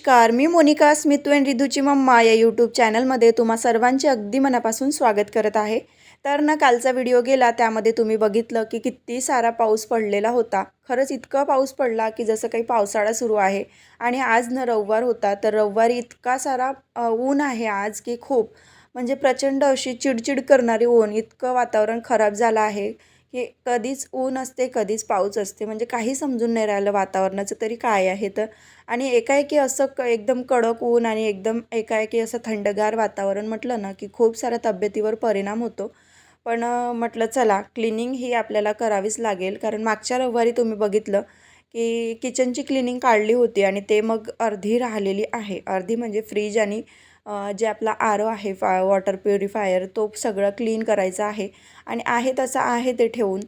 नमस्कार मी मोनिका स्मितू अँड रिधूची मम्मा या यूट्यूब चॅनलमध्ये तुम्हा सर्वांचे अगदी मनापासून स्वागत करत आहे. तर ना कालचा व्हिडिओ गेला त्यामध्ये तुम्ही बघितलं की किती सारा पाऊस पडलेला होता. खरंच इतका पाऊस पडला की जसं काही पावसाळा सुरू आहे आणि आज न रविवार होता तर रविवारी इतका सारा ऊन आहे आज की खूप. म्हणजे प्रचंड अशी चिडचिड करणारी ऊन इतकं वातावरण खराब झालं आहे. की कधीच ऊन असते कधीच पाऊस असते. म्हणजे काही समजून नाही राहिलं वातावरणाचं तरी काय आहे तर. आणि एकाएकी असं क एकदम कडक ऊन आणि एकदम एकाएकी असं थंडगार वातावरण म्हटलं ना की खूप साऱ्या तब्येतीवर परिणाम होतो. पण म्हटलं चला क्लिनिंग ही आपल्याला करावीच लागेल. कारण मागच्या रविवारी तुम्ही बघितलं की किचनची क्लिनिंग काढली होती आणि ते मग अर्धी राहिलेली आहे. अर्धी म्हणजे फ्रीज आणि जे आपला आरो आहे फा वॉटर प्युरिफायर तो सगळं क्लीन करायचा आहे. आणि आहे तसं आहे ते ठेवून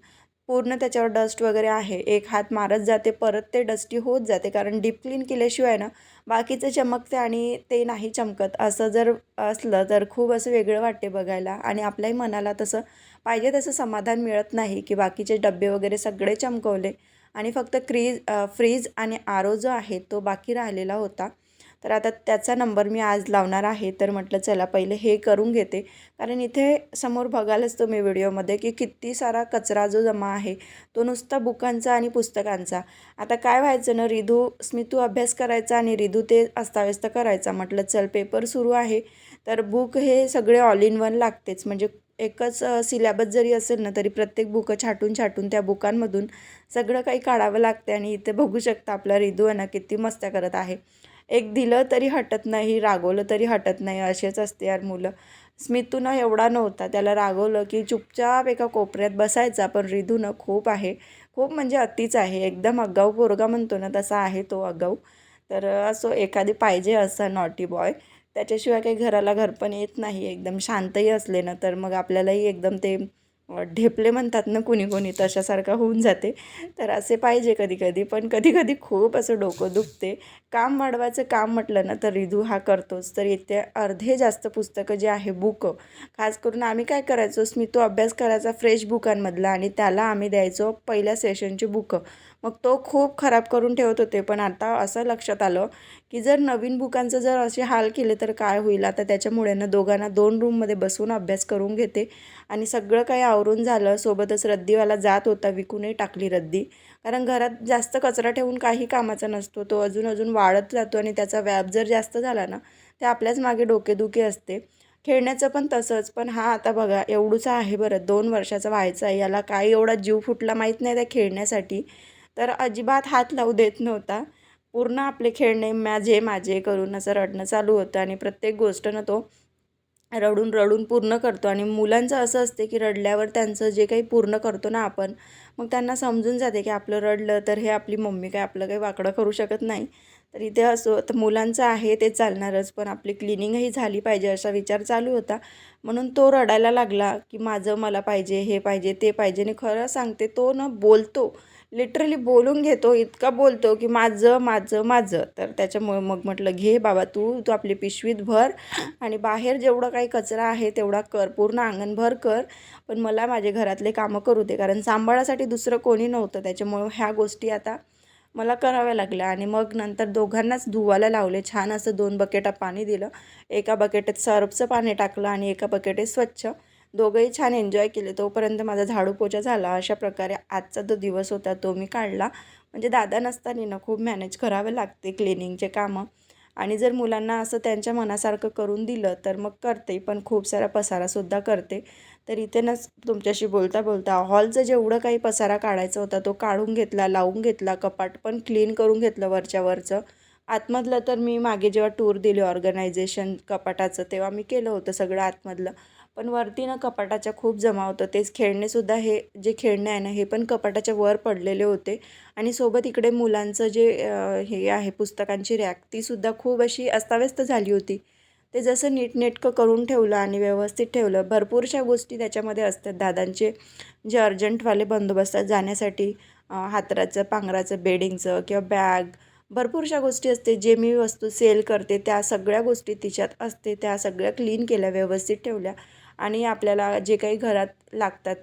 पूर्ण त्याच्यावर डस्ट वगैरे आहे. एक हात मारत जाते परत ते डस्टी होत जाते. कारण डीप क्लीन केल्याशिवाय ना बाकीचं चमकते आणि ते नाही चमकत. असं जर असलं तर खूप असं वेगळं वाटते बघायला. आणि आपल्याही मनाला तसं पाहिजे तसं समाधान मिळत नाही की बाकीचे डबे वगैरे सगळे चमकवले. आणि फक्त क्रीज फ्रीज आणि आरो जो आहे तो बाकी राहिलेला होता. तर आता त्याचा नंबर मी आज लावणार आहे. तर म्हटलं चला पहिले हे करून घेते. कारण इथे समोर बघालच तुम्ही व्हिडिओमध्ये की किती सारा कचरा जो जमा आहे तो नुसता बुकांचा आणि पुस्तकांचा. आता काय व्हायचं ना रिधू स्मितू अभ्यास करायचा आणि रिधू ते अस्ताव्यस्त करायचा. म्हटलं चल पेपर सुरू आहे. तर बुक हे सगळे ऑल इन वन लागतेच. म्हणजे एकच सिलॅबस जरी असेल ना तरी प्रत्येक बुकं छाटून छाटून त्या बुकांमधून सगळं काही काढावं लागते आणि इथे बघू शकता आपला रिधू आहे ना किती मस्त्या करत आहे. एक दिलं तरी हटत नाही रागवलं तरी हटत नाही असेच असते यार मुलं. स्मितूनं एवढा नव्हता त्याला रागवलं की चुपचाप एका कोपऱ्यात बसायचा पण रिधूनं खूप आहे. खूप म्हणजे अतिच आहे एकदम अगाऊ पोरगा म्हणतो ना तसा आहे तो अगाऊ तर असो एखादी पाहिजे असा नॉटी बॉय त्याच्याशिवाय काही घराला घर पण येत नाही एकदम शांतही असले ना तर मग आपल्यालाही एकदम ते ढेपले म्हणतात ना कुणी कोणी तशासारखं होऊन जाते. तर असे पाहिजे कधी कधी पण कधी कधी खूप असं डोकं दुखते. काम वाढवायचं काम म्हटलं ना तर रिधू हा करतोच. तर इथे अर्धे जास्त पुस्तकं जे आहे बुक. खास करून आम्ही काय करायचो स्मितू अभ्यास करायचा फ्रेश बुकांमधला आणि त्याला आम्ही द्यायचो पहिल्या सेशनची बुकं. मग तो खूप खराब करून ठेवत होते पण आता असं लक्षात आलं की जर नवीन बुकांचं जर असे हाल केले तर काय होईल? आता त्याच्यामुळे ना दोघांना दोन रूममध्ये बसून अभ्यास करून घेते. आणि सगळं काही आवरून झालं सोबतच रद्दीवाला जात होता विकूनही टाकली रद्दी. कारण घरात जास्त कचरा ठेवून काही कामाचा नसतो तो अजून अजून वाढत जातो आणि त्याचा व्याप जर जास्त झाला ना ते आपल्याच मागे डोकेदुखी असते. खेळण्याचं पण तसंच पण हा आता बघा एवढूचा आहे बरं. दोन वर्षाचा व्हायचा आहे याला काही एवढा जीव फुटला माहीत नाही त्या खेळण्यासाठी. तर अजिबात हात लावू देत नव्हता. पूर्ण आपले खेळणे माझे माझे करून असं रडणं चालू होतं आणि प्रत्येक गोष्ट ना तो रडून रडून पूर्ण करतो. आणि मुलांचं असं असते की रडल्यावर त्यांचं जे काही पूर्ण करतो ना आपण मग त्यांना समजून जाते की आपलं रडलं तर हे आपली मम्मी काय आपलं काही वाकडं करू शकत नाही. तर इथे असो तर मुलांचं आहे ते चालणारच पण आपली क्लिनिंगही झाली पाहिजे असा विचार चालू होता. म्हणून तो रडायला लागला की माझं मला पाहिजे हे पाहिजे ते पाहिजे आणि खरं सांगते तो ना बोलतो. लिटरली बोलून घेतो इतका बोलतो की माझं माझं माझं. तर त्याच्यामुळे मग म्हटलं घे बाबा तू तू आपली पिशवीत भर आणि बाहेर जेवढं काही कचरा आहे तेवढा कर पूर्ण अंगणभर कर. पण मला माझे घरातले कामं करू दे कारण सांभाळासाठी दुसरं कोणी नव्हतं. त्याच्यामुळं ह्या गोष्टी आता मला कराव्या लागल्या आणि मग नंतर दोघांनाच धुवायला लावले. छान असं दोन बकेटा पाणी दिलं. एका बकेटात सर्फचं पाणी टाकलं आणि एका बकेटेत स्वच्छ. दोघंही छान एन्जॉय केले. तोपर्यंत माझा झाडू पोचा झाला. अशा प्रकारे आजचा जो दिवस होता तो मी काढला. म्हणजे दादा नसताना ना खूप मॅनेज करावे लागते क्लिनिंगचे कामं. आणि जर मुलांना असं त्यांच्या मनासारखं करून दिलं तर मग करते. पण खूप सारा पसारासुद्धा करते. तर इथे ना तुमच्याशी बोलता बोलता हॉलचं जेवढं काही पसारा काढायचा होता तो काढून घेतला लावून घेतला कपाट पण क्लीन करून घेतलं वरच्या वरचं. आतमधलं तर मी मागे जेव्हा टूर दिली ऑर्गनायझेशन कपाटाचं तेव्हा मी केलं होतं सगळं आतमधलं. पण वरती ना कपाटाच्या खूप जमा होतं. तेच खेळणेसुद्धा हे जे खेळणे आहे ना हे पण कपाटाच्या वर पडलेले होते. आणि सोबत इकडे मुलांचं जे हे आहे पुस्तकांची रॅक तीसुद्धा खूप अशी अस्ताव्यस्त झाली होती. ते जसं नीटनेटकं करून ठेवलं आणि व्यवस्थित ठेवलं भरपूरशा गोष्टी त्याच्यामध्ये असतात. दादांचे जे अर्जंटवाले बंदोबस्त जाण्यासाठी हातराचं पांघराचं बेडिंगचं किंवा बॅग भरपूरशा गोष्टी असते. जे मी वस्तू सेल करते त्या सगळ्या गोष्टी तिच्यात असते. त्या सगळ्या क्लीन केल्या व्यवस्थित ठेवल्या. आणि आपल्याला जे काही घरात लागतात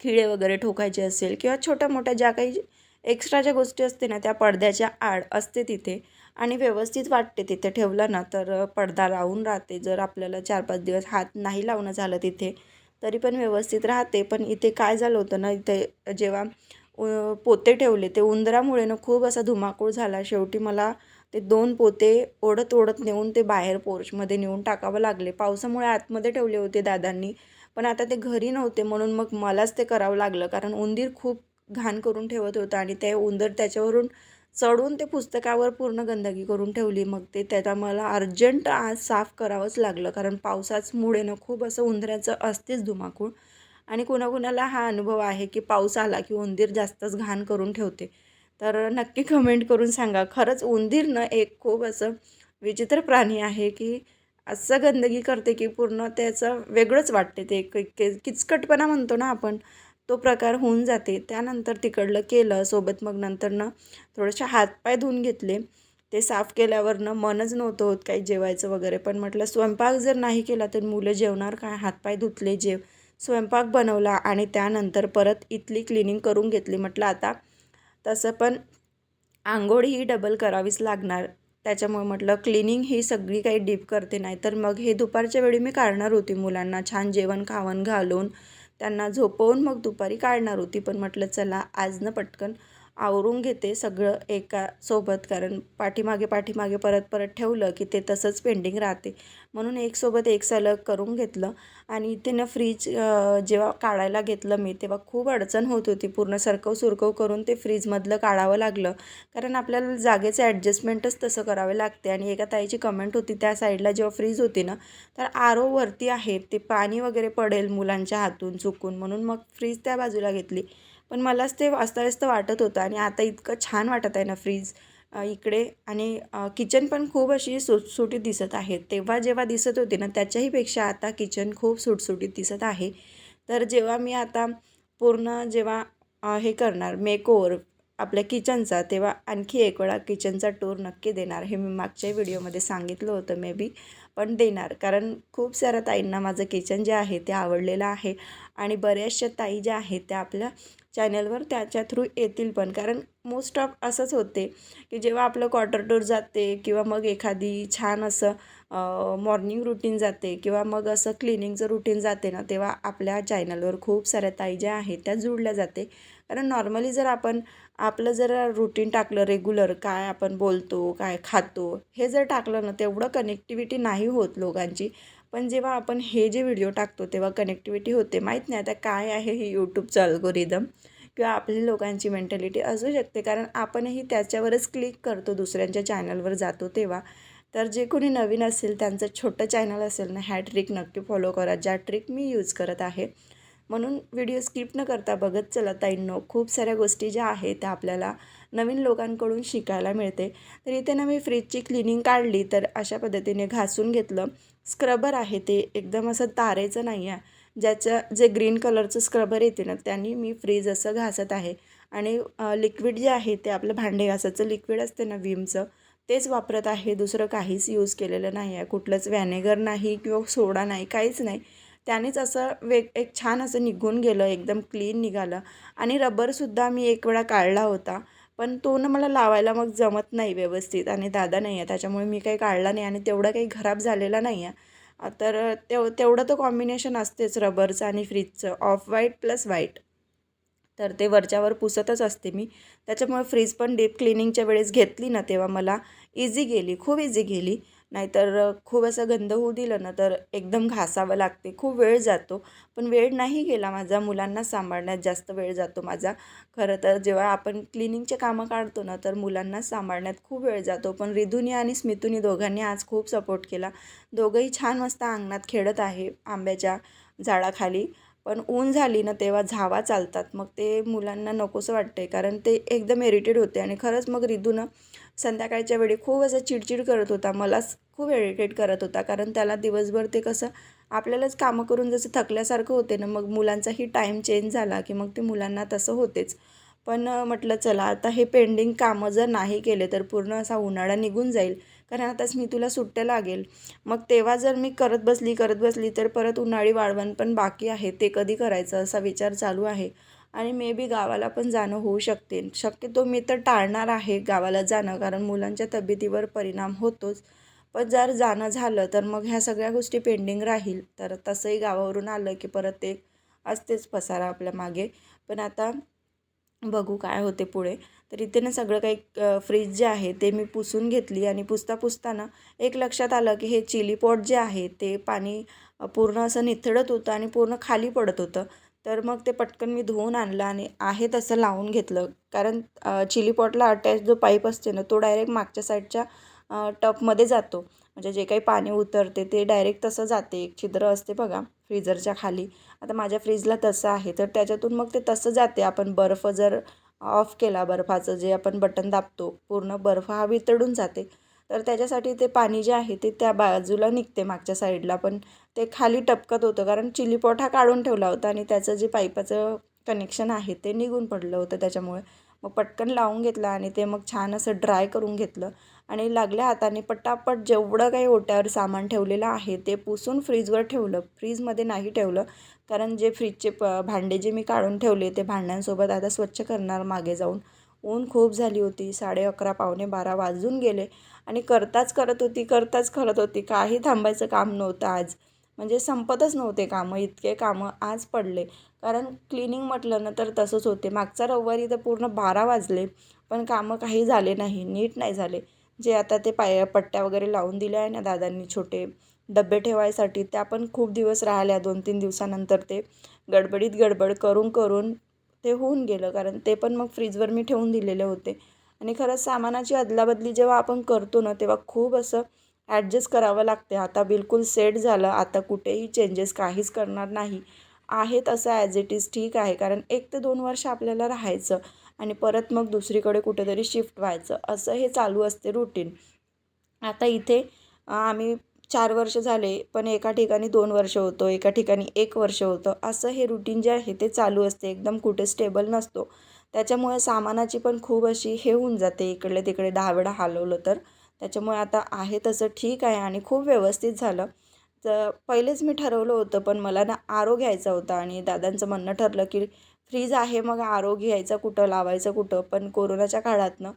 खिळे वगैरे ठोकायचे असेल किंवा छोट्या मोठ्या ज्या काही एक्स्ट्रा ज्या गोष्टी असते ना त्या पडद्याच्या आड असते तिथे आणि व्यवस्थित वाटते तिथे ठेवलं ना तर पडदा लावून राहते. जर आपल्याला चार पाच दिवस हात नाही लावणं झालं तिथे तरी पण व्यवस्थित राहते. पण इथे काय झालं होतं ना इथे जेव्हा पोते ठेवले ते उंदरामुळे ना खूप असा धुमाकूळ झाला. शेवटी मला ते दोन पोते ओढत ओढत नेऊन ते बाहेर पोर्चमध्ये नेऊन टाकावं लागले. पावसामुळे आतमध्ये ठेवले होते दादांनी पण आता ते घरी नव्हते म्हणून मग मलाच ते करावं लागलं कारण उंदीर खूप घाण करून ठेवत होतं आणि ते उंदर त्याच्यावरून चढून ते पुस्तकावर पूर्ण गंदगी करून ठेवली. मग ते त्याचा मला अर्जंट आज साफ करावंच लागलं कारण पावसाचमुळे ना खूप असं उंदराचं असतेच धुमाकूळ. आणि कुणाकुणाला हा अनुभव आहे की पाऊस आला की उंदीर जास्तच घाण करून ठेवते. तर नक्की कमेंट करून सांगा. खरंच उंदीर एक खूप असं विचित्र प्राणी आहे की असं गंदगी करते की पूर्ण त्याचं वेगळंच वाटते ते. किचकटपणा म्हणतो ना आपण तो प्रकार होऊन जाते. त्यानंतर तिकडलं केलं सोबत मग नंतरनं थोडेसे हातपाय धुवून घेतले. ते साफ केल्यावरनं मनच नव्हतं होत काही जेवायचं वगैरे. पण म्हटलं स्वयंपाक जर नाही केला तर मुलं जेवणार काय? हातपाय धुतले जेव स्वयंपाक बनवला आणि त्यानंतर परत इथली क्लिनिंग करून घेतली. म्हटलं आता तसं पण आंघोळ ही डबल करावीच लागणार. त्याच्यामुळे म्हटलं क्लिनिंग ही सगळी काही डीप करते नाही. तर मग हे दुपारच्या वेळी मी काढणार होती मुलांना. छान जेवण खावण घालून त्यांना झोपवून मग दुपारी काढणार होती. पण म्हटलं चला आज पटकन आवरून घेते सगळं एका सोबत. कारण पाठीमागे पाठीमागे परत परत ठेवलं की ते तसंच पेंडिंग राहते. म्हणून एक सोबत एक सलग करून घेतलं. आणि इथे ना फ्रीज जेव्हा काढायला घेतलं मी तेव्हा खूप अडचण होत होती. पूर्ण सरकव सुरकव करून ते फ्रीजमधलं काढावं लागलं. कारण आपल्याला जागेचं ॲडजस्टमेंटच तसं करावे लागते. आणि एका ताईची कमेंट होती त्या साईडला जेव्हा फ्रीज होती ना तर आर वरती आहे. ते पाणी वगैरे पडेल मुलांच्या हातून चुकून. म्हणून मग फ्रीज त्या बाजूला घेतली. पण मलाच ते वास्तव्यस्त वाटत होतं आणि आता इतकं छान वाटत आहे ना फ्रीज इकडे आणि किचन पण खूप अशी सुटसुटीत दिसत आहे. तेव्हा जेव्हा दिसत होती ना त्याच्याहीपेक्षा आता किचन खूप सुटसुटीत दिसत आहे. तर जेव्हा मी आता पूर्ण जेव्हा हे करणार मेकओवर आपल्या किचनचा तेव्हा आणखी एक वेळा किचनचा टूर नक्की देणार हे मी मागच्या व्हिडिओमध्ये सांगितलं होतं मे बी पण देणार. कारण खूप साऱ्या ताईंना माझं किचन जे आहे ते आवडलेलं आहे आणि बऱ्याचशा ताई ज्या आहेत त्या आपल्या चॅनलवर त्याच्या थ्रू येतील पण. कारण मोस्ट ऑफ असंच होते की जेव्हा आपलं क्वार्टर टूर जाते किंवा मग एखादी छान असं मॉर्निंग रुटीन जाते किंवा मग असं क्लिनिंगचं रुटीन जाते ना तेव्हा आपल्या चॅनलवर खूप साऱ्या ताई ज्या आहेत त्या जुळल्या जाते. कारण नॉर्मली जर आपण आपलं जर रुटीन टाकलं रेग्युलर काय आपण बोलतो काय खातो हे जर टाकलं ना तेवढं कनेक्टिव्हिटी नाही होत लोकांची. पण जेव्हा आपण हे जे व्हिडिओ टाकतो तेव्हा कनेक्टिव्हिटी होते. माहीत नाही आता काय आहे हे यूट्यूबचं अल्गोरिदम किंवा आपली लोकांची मेंटॅलिटी असू शकते. कारण आपणही त्याच्यावरच क्लिक करतो दुसऱ्यांच्या चॅनलवर जातो तेव्हा. तर जे कोणी नवीन असेल त्यांचं छोटं चॅनल असेल ना ह्या ट्रिक नक्की फॉलो करा. ज्या ट्रिक मी यूज करत आहे. म्हणून व्हिडिओ स्किप न करता बघत चला ताईंनो खूप साऱ्या गोष्टी ज्या आहेत त्या आपल्याला नवीन लोकांकडून शिकायला मिळते. तर इथे ना मी फ्रीजची क्लिनिंग काढली तर अशा पद्धतीने घासून घेतलं. स्क्रबर आहे ते एकदम असं तारेचं नाही आहे. ज्याचं जे ग्रीन कलरचं स्क्रबर येते ना त्यांनी मी फ्रीज असं घासत आहे. आणि लिक्विड जे आहे ते आपलं भांडे घासाचं लिक्विड असते ना विमचं तेच वापरत आहे. दुसरं काहीच यूज केलेलं नाही आहे. कुठलंच व्हॅनेगर नाही किंवा सोडा नाही काहीच नाही. त्यानेच असं वेग एक छान असं निघून गेलं एकदम क्लीन निघालं. आणि रबरसुद्धा मी एक वेळा काढला होता. पण तो ना मला लावायला मग जमत नाही व्यवस्थित आणि दादा नाही आहे त्याच्यामुळे मी काही काढला नाही आणि तेवढं काही खराब झालेला नाही आहे. तर तेव तेवढं तर कॉम्बिनेशन असतेच रबरचं आणि फ्रीजचं ऑफ व्हाईट प्लस व्हाईट तर ते वरच्यावर पुसतच असते मी. त्याच्यामुळे फ्रीज पण डीप क्लिनिंगच्या वेळेस घेतली ना तेव्हा मला. इझी गेली खूप इझी गेली. नाहीतर खूप असं गंध होऊ दिलं ना तर एकदम घासावं लागते. खूप वेळ जातो. पण वेळ नाही गेला माझा मुलांना सांभाळण्यात जास्त वेळ जातो माझा. खरं तर जेव्हा आपण क्लिनिंगचे कामं काढतो ना तर मुलांना सांभाळण्यात खूप वेळ जातो. पण रिधुनी आणि स्मितुनी दोघांनी आज खूप सपोर्ट केला. दोघंही छान मस्त अंगणात खेळत आहे आंब्याच्या झाडाखाली. पण ऊन झाली ना तेव्हा झावा चालतात. मग ते मुलांना नकोसं वाटते कारण ते एकदम इरिटेड होते. आणि खरंच मग रिधूनं संध्याकाळच्या वेळी खूप असं चिडचिड करत होता. मलाच खूप इरिटेट करत होता. कारण त्याला दिवसभर ते कसं आपल्यालाच कामं करून जसं थकल्यासारखं होते ना मग मुलांचाही टाईम चेंज झाला की मग ते मुलांना तसं होतेच. पण म्हटलं चला आता हे पेंडिंग कामं जर नाही केले तर पूर्ण असा उन्हाळा निघून जाईल. कारण आताच मी तुला सुट्ट्या लागेल. मग तेव्हा जर मी करत बसली करत बसली तर परत उन्हाळी वाळवण पण बाकी आहे. ते कधी करायचं असा विचार चालू आहे. आणि मे बी गावाला पण जाणं होऊ शकते. शक्यतो मी तर टाळणार आहे गावाला जाणं कारण मुलांच्या तब्येतीवर परिणाम होतोच. पण जर जाणं झालं तर मग ह्या सगळ्या गोष्टी पेंडिंग राहील. तर तसंही गावावरून आलं की परत एक असतेच पसारा आपल्या मागे. पण आता बघू काय होते पुढे. तर इथे ना सगळं काही फ्रीज जे आहे ते मी पुसून घेतली आणि पुसता पुसताना एक लक्षात आलं की हे चिली पॉट जे आहे ते पाणी पूर्ण असं निथडत होतं आणि पूर्ण खाली पडत होतं. तर मग ते पटकन मी धुवून आणलं आणि आहे तसं लावून घेतलं. कारण चिली पॉटला अटॅच जो पाईप असते ना तो डायरेक्ट मागच्या साईडच्या टपमध्ये जातो. म्हणजे जे काही पाणी उतरते ते डायरेक्ट तसं जाते. एक छिद्र असते बघा फ्रीजरच्या खाली. आता माझ्या फ्रीजला तसं आहे. तर त्याच्यातून मग ते तसं जाते. आपण बर्फ जर ऑफ केला बर्फाचं जे आपण बटन दाबतो पूर्ण बर्फ हा वितळून जाते. तर त्याच्यासाठी ते पाणी जे आहे ते त्या बाजूला निघते मागच्या साईडला. पण ते खाली टपकत होतं कारण चिली पॉट हा काढून ठेवला होता आणि त्याचं जे पाईपाचं कनेक्शन आहे ते निघून पडलं होतं त्याच्यामुळे. मग पटकन लावून घेतलं आणि ते मग छान असं ड्राय करून घेतलं. आणि लागल्या हाताने पटापट जेवढं काही ओट्यावर सामान ठेवलेलं आहे ते पुसून फ्रीजवर ठेवलं. फ्रीजमध्ये नाही ठेवलं कारण जे फ्रीजचे प भांडे जे मी काढून ठेवले ते भांड्यांसोबत आता स्वच्छ करणार मागे जाऊन. ऊन खूप झाली होती. साडे अकरा पावणे बारा वाजून गेले. आणि करताच करत होती करताच करत होती. काही थांबायचं काम नव्हतं आज. म्हणजे संपतच नव्हते कामं इतके कामं आज पडले. कारण क्लिनिंग म्हटलं ना तर तसंच होते. मागचा रविवारी तर पूर्ण बारा वाजले पण कामं काही झाले नाही नीट नाही झाले. जे आता ते पाय पट्ट्या वगैरे लावून दिल्या आहे ना दादांनी छोटे डबे ठेवायसाठी त्या पण खूप दिवस राहिल्या दोन तीन दिवसानंतर ते. गडबडीत गडबड करून करून ते होऊन गेलं. कारण ते पण मग फ्रीजवर मी ठेवून दिलेले होते. आणि खरंच सामानाची अदलाबदली जेव्हा आपण करतो ना तेव्हा खूप असं ॲडजस्ट करावं लागते आता बिलकुल सेट झालं. आता कुठेही चेंजेस काहीच करणार नाही. आहेत असं ॲज इट इज ठीक आहे. कारण एक ते दोन वर्ष आपल्याला राहायचं आणि परत मग दुसरीकडे कुठेतरी शिफ्ट व्हायचं. असं हे चालू असते रुटीन आता इथे आम्ही चार वर्ष झाले पण एका ठिकाणी दोन वर्ष होतो एका ठिकाणी एक वर्ष होतं. असं हे रुटीन जे आहे ते चालू असते. एकदम कुठे स्टेबल नसतो. त्याच्यामुळे सामानाची पण खूप अशी हे होऊन जाते. इकडले तिकडे दहा वेळा हलवलं तर. त्याच्यामुळे आता आहे तसं ठीक आहे आणि खूप व्यवस्थित झालं. तर पहिलेच मी ठरवलं होतं पण मला ना आरो घ्यायचा होता आणि दादांचं म्हणणं ठरलं की फ्रीज आहे मग आरो घ्यायचा कुठं लावायचं कुठं? पण कोरोनाच्या काळातनं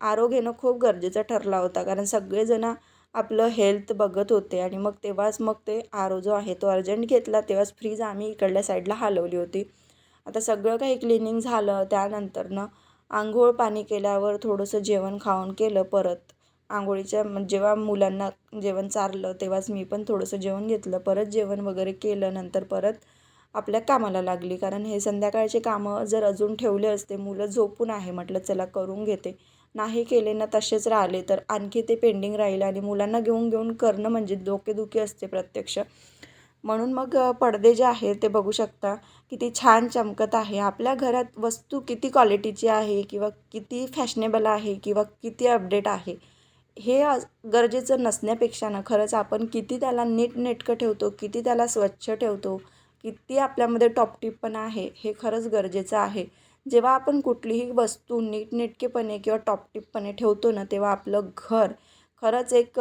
आरो घेणं खूप गरजेचं ठरला होता. कारण सगळेजणं आपलं हेल्थ बघत होते आणि मग तेव्हाच मग ते आरो जो आहे तो अर्जंट घेतला. तेव्हाच फ्रीज आम्ही इकडल्या साईडला हलवली होती. आता सगळं काही क्लिनिंग झालं त्यानंतरनं आंघोळ पाणी केल्यावर थोडंसं जेवण खाऊन केलं परत. आंघोळीच्या जेव्हा मुलांना जेवण चारलं तेव्हाच मी पण थोडंसं जेवण घेतलं. परत जेवण वगैरे केलं नंतर परत आपल्या कामाला लागली. कारण हे संध्याकाळचे कामं जर अजून ठेवले असते मुलं झोपून आहे म्हटलं चला करून घेते. नाही केले ना तसेच राहिले तर आणखी ते पेंडिंग राहील आणि मुलांना घेऊन घेऊन करणं म्हणजे डोकेदुखी असते प्रत्यक्ष. म्हणून मग पडदे जे आहेत ते बघू शकता. किती छान चमकत आहे. आपल्या घरात वस्तू किती क्वालिटीची आहे किंवा किती फॅशनेबल आहे किंवा किती अपडेट आहे हे गरजेचं नसण्यापेक्षा ना खरंच आपण किती त्याला नीटनेटकं ठेवतो किती त्याला स्वच्छ ठेवतो किती आपल्यामध्ये टॉपटिपपणा आहे हे खरंच गरजेचं आहे. जेव्हा आपण कुठलीही वस्तू नीटनेटकेपणे किंवा टॉपटिपपणे ठेवतो ना तेव्हा आपलं घर खरंच एक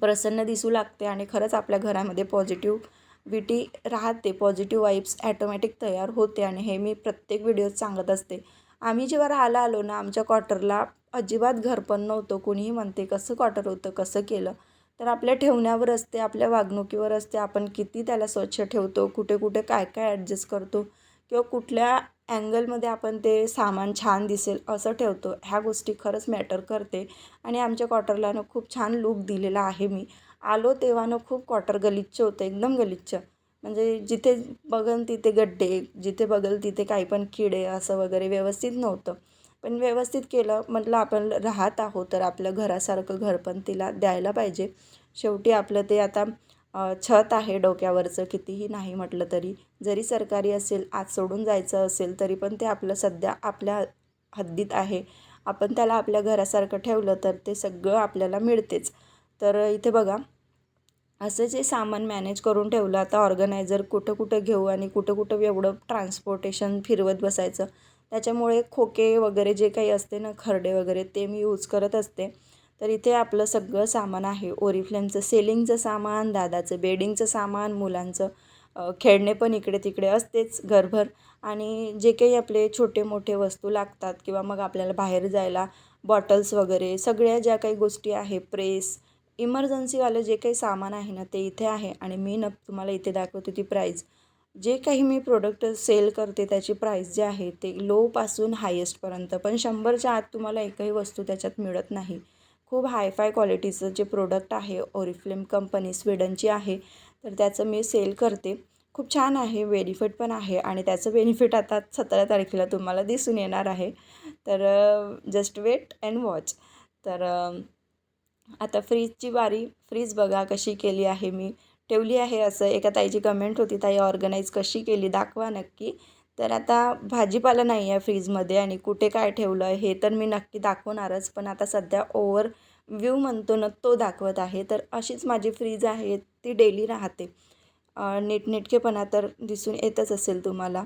प्रसन्न दिसू लागते आणि खरंच आपल्या घरामध्ये पॉझिटिव्हिटी राहते. पॉझिटिव्ह वाईब्स ॲटोमॅटिक तयार होते आणि हे मी प्रत्येक व्हिडिओत सांगत असते. आम्ही जेव्हा राहायला आलो ना आमच्या क्वार्टरला अजिबात घर पण नव्हतं. कोणीही म्हणते कसं क्वार्टर होतं? कसं केलं? तर आपल्या ठेवण्यावर असते आपल्या वागणुकीवर असते. आपण किती त्याला स्वच्छ ठेवतो कुठे कुठे काय काय ॲडजस्ट करतो. किंवा कुठल्या अँगलमध्ये आपण ते सामान छान दिसेल असं ठेवतो ह्या गोष्टी खरंच मॅटर करते. आणि आमच्या क्वार्टरला ना खूप छान लूक दिलेला आहे मी. आलो तेव्हा ना खूप क्वार्टर गलिच्छ होतं एकदम गलिच्छ. म्हणजे जिथे बघन तिथे गड्डे जिथे बघल तिथे काही पण किडे असं वगैरे व्यवस्थित नव्हतं. पण व्यवस्थित केलं म्हटलं आपण राहत आहोत तर आपलं घरासारखं घर पण तिला द्यायला पाहिजे. शेवटी आपलं ते आता छत आहे डोक्यावरचं कितीही नाही म्हटलं तरी. जरी सरकारी असेल आज सोडून जायचं असेल तरी पण ते आपलं सध्या आपल्या हद्दीत आहे. आपण त्याला आपल्या घरासारखं ठेवलं तर ते सगळं आपल्याला मिळतेच. तर इथे बघा असं जे सामान मॅनेज करून ठेवलं आता ऑर्गनायझर कुठं कुठं घेऊ आणि कुठं कुठं एवढं ट्रान्सपोर्टेशन फिरवत बसायचं त्याच्यामुळे खोके वगैरे जे काही असते ना खरडे वगैरे ते मी यूज करत असते. तर इथे आपलं सगळं सामान आहे. ओरिफ्लेमचं सेलिंगचं सामान दादाचं बेडिंगचं सामान मुलांचं खेळणे पण इकडे तिकडे असतेच घरभर. आणि जे काही आपले छोटे मोठे वस्तू लागतात किंवा मग आपल्याला बाहेर जायला बॉटल्स वगैरे सगळ्या ज्या काही गोष्टी आहे प्रेस इमर्जन्सीवालं जे काही सामान आहे ना ते इथे आहे. आणि मी न तुम्हाला इथे दाखवते ती प्राईज जे काही मी प्रोडक्ट सेल करते त्याची प्राईस जे आहे ते लोपासून हायेस्टपर्यंत पण शंभरच्या आत तुम्हाला एकही वस्तू त्याच्यात मिळत नाही. खूप हायफाय क्वालिटीचं जे प्रोडक्ट आहे ओरिफ्लेम कंपनी स्वीडनची आहे तर त्याचं मी सेल करते. खूप छान आहे बेनिफिट पण आहे आणि त्याचं बेनिफिट आता सतरा तारखेला तुम्हाला दिसून येणार आहे. तर जस्ट वेट अँड वॉच तर आता फ्रीजची बारी फ्रीज बघा कशी केली आहे मी. ठेवली आहे असं एका ताईची कमेंट होती ताई ऑर्गनाईज कशी केली? दाखवा नक्की. तर आता भाजीपाला नाही आहे फ्रीजमध्ये आणि कुठे काय ठेवलं आहे हे तर मी नक्की दाखवणारच पण आता सध्या ओवर व्ह्यू म्हणतो ना तो दाखवत आहे. तर अशीच माझी फ्रीज आहे ती डेली राहते. नीटनेटकेपणा तर दिसून येतच असेल तुम्हाला.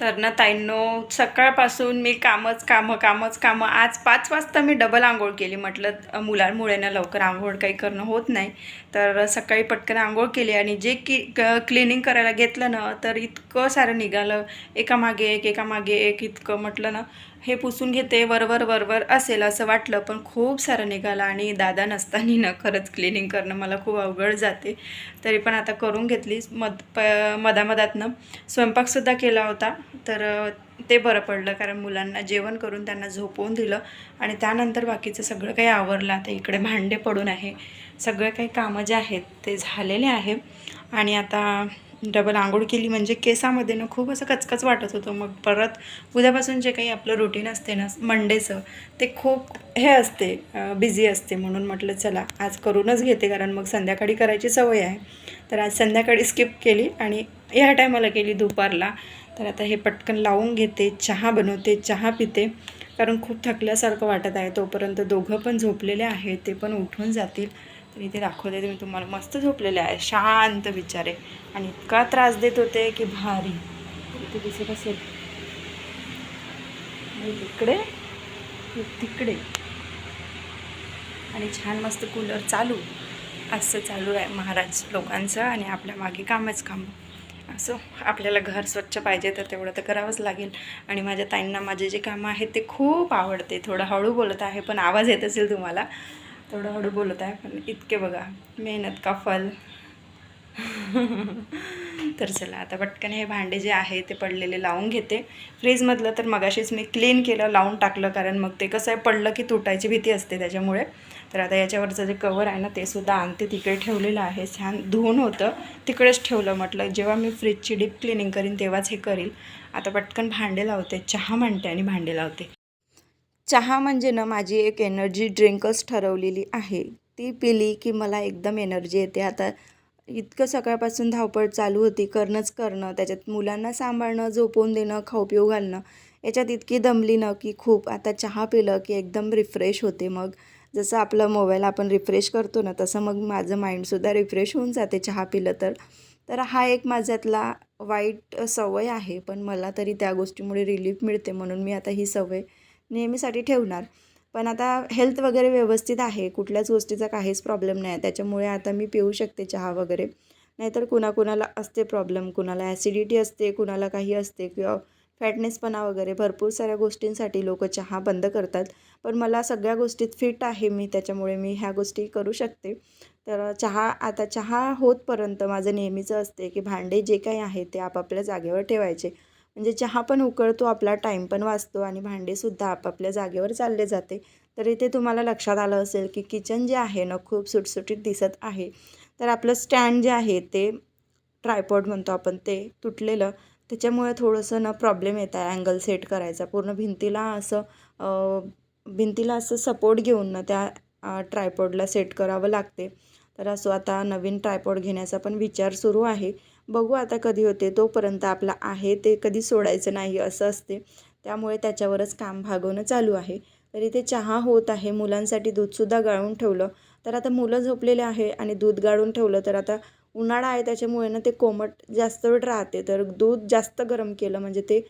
तर ना ताईंनो सकाळपासून मी कामच कामं कामच कामं आज पाच वाजता मी डबल आंघोळ केली. म्हटलं मुलांमुळे ना लवकर आंघोळ काही करणं होत नाही. तर सकाळी पटकन आंघोळ केली आणि जे की क क्लिनिंग करायला घेतलं ना तर इतकं सारं निघालं. एकामागे एक एकामागे एक इतकं म्हटलं ना हे पुसून घेते वरवर वरवर असेल असं वाटलं पण खूप सारं निघालं आणि दादा नसताना ना खरंच क्लिनिंग करणं मला खूप अवघड जाते. तरी पण आता करून घेतली मध प मधामधातनं. स्वयंपाकसुद्धा केला होता तर ते बरं पडलं कारण मुलांना जेवण करून त्यांना झोपवून दिलं आणि त्यानंतर बाकीचं सगळं काही आवरलं. आता इकडे भांडे पडून आहे. सगळं काही कामं जे आहेत ते झालेले आहे. आणि आता डबल आंघोळ केली. म्हणजे केसामध्ये ना खूप असं कचकच वाटत होतं. मग परत उद्यापासून जे काही आपलं रुटीन असते ना मंडेचं ते खूप हे असते बिझी असते. म्हणून म्हटलं चला आज करूनच घेते. कारण मग संध्याकाळी करायची सवय आहे. तर आज संध्याकाळी स्किप केली आणि ह्या टायमाला केली दुपारला. तर आता हे पटकन लावून घेते चहा बनवते चहा पिते. कारण खूप थकल्यासारखं वाटत आहे. तोपर्यंत दोघं पण झोपलेले आहेत. ते पण उठून जातील. तर इथे दाखवते मी तुम्हाला मस्त झोपलेले आहे. शांत बिचारे आणि इतका त्रास देत होते की भारी. इथे दिसत असेल. इकडे तिकडे. आणि छान मस्त कूलर चालू. असं चालू आहे महाराज लोकांचं आणि आपल्या मागे कामच काम. असं आपल्याला घर स्वच्छ पाहिजे तर तेवढं तर करावंच लागेल. आणि माझ्या ताईंना माझे जे कामं आहेत ते खूप आवडते. थोडं हळू बोलत आहे पण आवाज येत असेल तुम्हाला. थोडं हळू बोलत आहे पण इतके बघा मेहनत का फल? तर चला आता पटकन हे भांडे जे आहे ते पडलेले लावून घेते. फ्रीजमधलं तर मगाशीच मी क्लीन केलं लावून टाकलं कारण मग ते कसं आहे पडलं की तुटायची भीती असते त्याच्यामुळे. तर आता याच्यावरचं जे कवर आहे ना ते सुद्धा आणते तिकडे ठेवलेलं आहे. छान धुवून होतं तिकडेच ठेवलं म्हटलं जेव्हा मी फ्रीजची डीप क्लिनिंग करीन तेव्हाच हे करील. आता पटकन भांडे लावते चहा म्हणते आणि भांडे लावते. चहा म्हणजे ना माझी एक एनर्जी ड्रिंकच ठरवलेली आहे. ती पिली की मला एकदम एनर्जी येते. आता इतकं सकाळपासून धावपळ चालू होती. करणंच करणं त्याच्यात मुलांना सांभाळणं झोपवून देणं खाऊ पिऊ घालणं याच्यात इतकी दमली ना की खूप. आता चहा पिलं की एकदम रिफ्रेश होते मग. जसं आपलं मोबाईल आपण रिफ्रेश करतो ना तसं मग माझं माइंडसुद्धा रिफ्रेश होऊन जाते चहा पिलं तर. तर हा एक माझ्यातला वाईट सवय आहे. पण मला तरी त्या गोष्टीमुळे रिलीफ मिळते म्हणून मी आता ही सवय नेहमीसाठी ठेवणार. पण आता हेल्थ वगैरे व्यवस्थित आहे. कुठल्याच गोष्टीचा काहीच प्रॉब्लेम नाही. आहे त्याच्यामुळे आता मी पिऊ शकते चहा वगैरे. नाहीतर कुणाकुणाला असते प्रॉब्लेम कुणाला ॲसिडिटी असते कुणाला काही असते किंवा फॅटनेसपणा वगैरे. भरपूर साऱ्या गोष्टींसाठी लोक चहा बंद करतात. पण मला सगळ्या गोष्टीत फिट आहे मी. त्याच्यामुळे मी ह्या गोष्टी करू शकते. तर चहा आता चहा होतपर्यंत माझं नेहमीचं असते की भांडे जे काही आहे ते आपापल्या जागेवर ठेवायचे. म्हणजे चहा पण उकळतो आपला टाईम पण वाचतो आणि भांडेसुद्धा आपापल्या जागेवर चालले जाते. तर इथे तुम्हाला लक्षात आलं असेल की किचन जे आहे ना खूप सुटसुटीत दिसत आहे. तर आपलं स्टँड जे आहे ते ट्रायपॉड म्हणतो आपण ते तुटलेलं. त्याच्यामुळे थोडंसं ना प्रॉब्लेम येत आहे अँगल सेट करायचा. पूर्ण भिंतीला असं भिंतीला असं सपोर्ट घेऊन ना त्या ट्रायपॉडला सेट करावं लागते. तर असं आता नवीन ट्रायपॉड घेण्याचा पण विचार सुरू आहे. बघू आता कधी होते तोपर्यंत आपलं आहे ते कधी सोडायचं नाही असं असते. त्यामुळे त्याच्यावरच काम भागवणं चालू आहे. तर इथे चहा होत आहे मुलांसाठी दूधसुद्धा गाळून ठेवलं. तर आता मुलं झोपलेले आहे आणि दूध गाळून ठेवलं तर आता उन्हाळा आहे त्याच्यामुळे ना ते कोमट जास्त वेळ राहते. तर दूध जास्त गरम केलं म्हणजे ते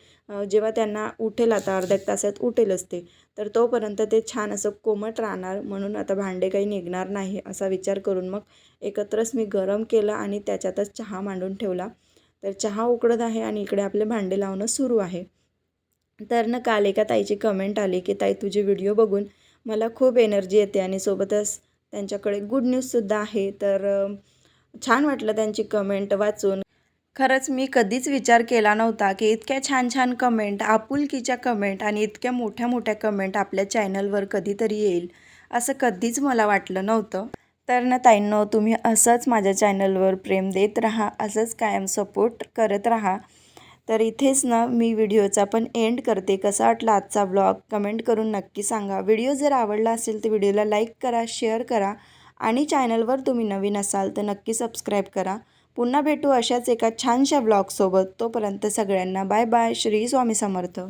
जेव्हा त्यांना उठेल आता अर्ध्या तासात उठेलच ते. तर तोपर्यंत ते छान असं कोमट राहणार म्हणून आता भांडे काही निघणार नाही असा विचार करून मग एकत्रच मी गरम केलं आणि त्याच्यातच चहा मांडून ठेवला. तर चहा उकडत आहे आणि इकडे आपले भांडे लावणं सुरू आहे. तर ना काल एका ताईची कमेंट आली की ताई तुझे व्हिडिओ बघून मला खूप एनर्जी येते आणि सोबतच त्यांच्याकडे गुड न्यूजसुद्धा आहे. तर छान वाटलं त्यांची कमेंट वाचून. खरंच मी कधीच विचार केला नव्हता की इतक्या छान छान कमेंट आपुलकीच्या कमेंट आणि इतक्या मोठ्या मोठ्या कमेंट आपल्या चॅनलवर कधीतरी येईल असं कधीच मला वाटलं नव्हतं. तर ना ताईंनो तुम्ही असंच माझ्या चॅनलवर प्रेम देत राहा असंच कायम सपोर्ट करत राहा. तर इथेच ना मी व्हिडिओचा पण एंड करते. कसा वाटला आजचा ब्लॉग कमेंट करून नक्की सांगा. व्हिडिओ जर आवडला असेल तर व्हिडिओला लाईक करा शेअर करा आणि चॅनलवर तुम्ही नवीन असाल तर नक्की सबस्क्राईब करा. पुन्हा भेटू अशाच एका छानशा ब्लॉगसोबत. तोपर्यंत सगळ्यांना बाय बाय. श्री स्वामी समर्थ.